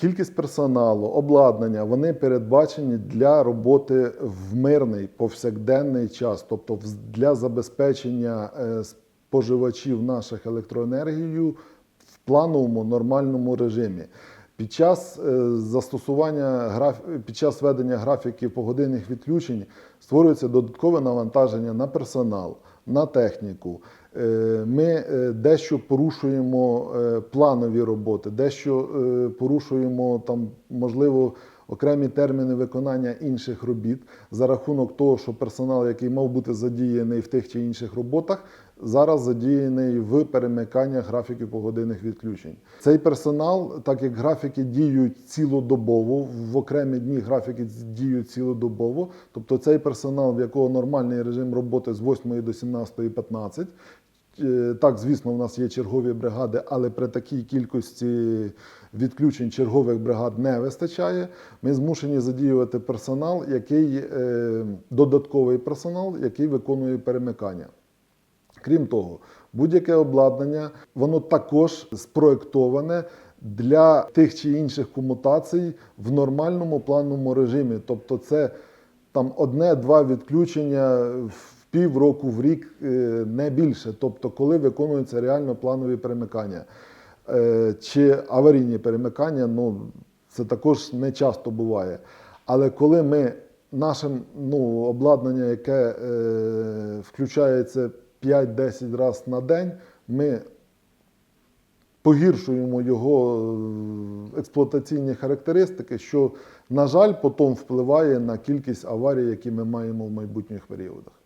Кількість персоналу, обладнання вони передбачені для роботи в мирний повсякденний час, тобто для забезпечення е, споживачів наших електроенергією в плановому нормальному режимі. Під час е, застосування під час ведення графіків погодинних відключень створюється додаткове навантаження на персонал, на техніку. Е, Ми е, дещо порушуємо планові роботи, дещо порушуємо там, можливо, окремі терміни виконання інших робіт за рахунок того, що персонал, який мав бути задіяний в тих чи інших роботах, зараз задіяний в перемиканнях графіків погодинних відключень. Цей персонал, так як графіки діють цілодобово, в окремі дні графіки діють цілодобово, тобто цей персонал, в якого нормальний режим роботи з 8 до 17.15, Е, Так, звісно, у нас є чергові бригади, але при такій кількості відключень чергових бригад не вистачає. Ми змушені задіювати персонал, який е, додатковий персонал, який виконує перемикання. Крім того, будь-яке обладнання, воно також спроектоване для тих чи інших комутацій в нормальному плановому режимі. Тобто, це там одне-два відключення в півроку, в рік, е, не більше. Тобто, коли виконуються реально планові перемикання. Е, Чи аварійні перемикання, ну це також не часто буває. Але коли ми нашим ну, обладнання, яке е, включається 5-10 разів на день, ми погіршуємо його е, експлуатаційні характеристики, що, на жаль, потім впливає на кількість аварій, які ми маємо в майбутніх періодах.